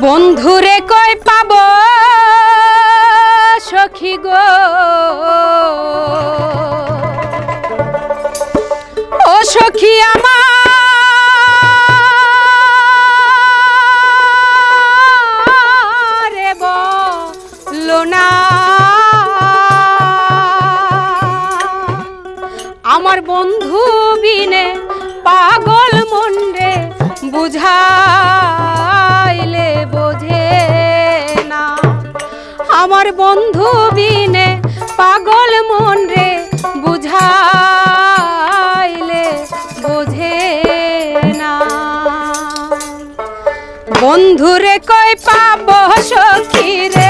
বন্ধুরে কই পাব সখী গো? ও সখী আমার আমার বন্ধু বিনে পাগল মন রে বুঝাইলে বন্ধু বিনে পাগল মন রে বুঝাইলে বোঝে না। বন্ধুরে কয় পাব সখী রে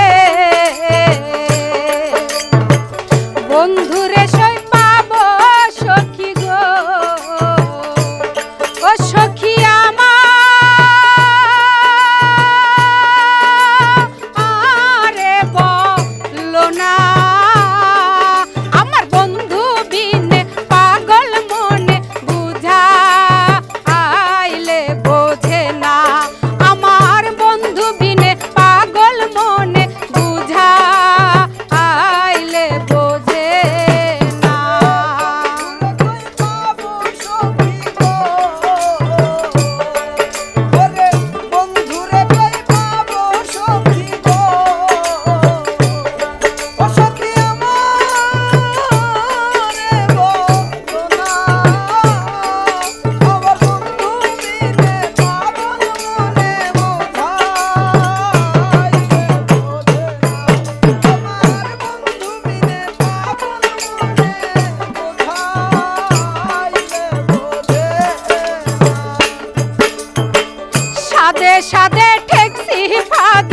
তাদের ঠেকছি ফাঁদ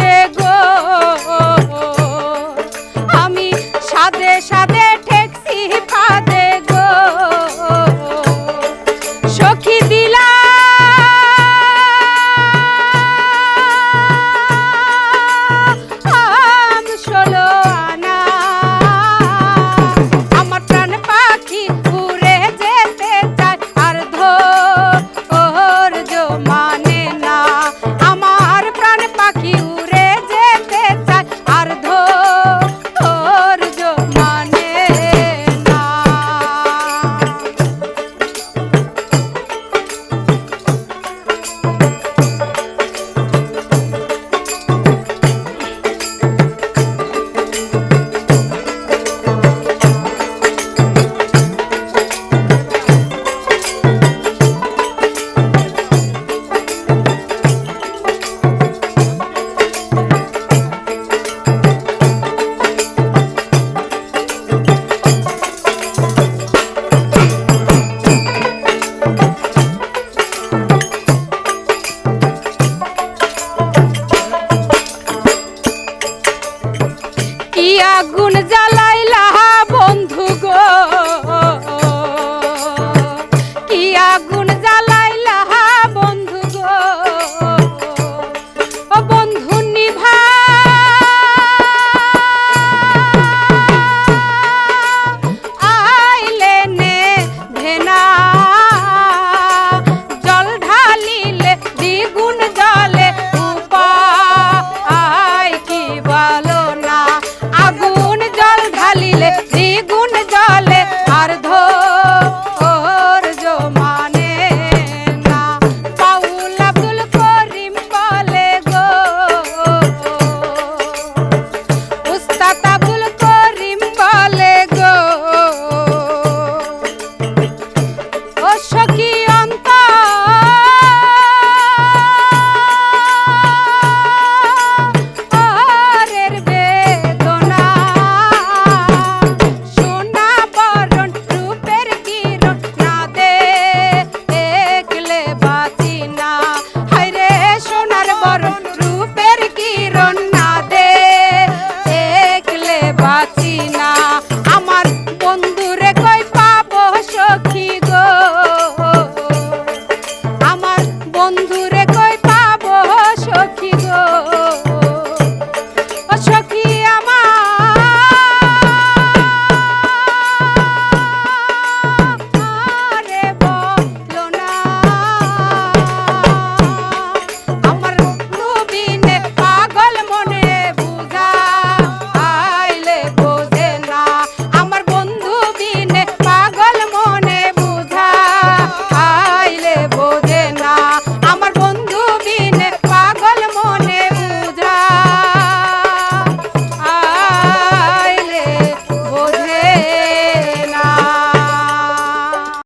গুণ যা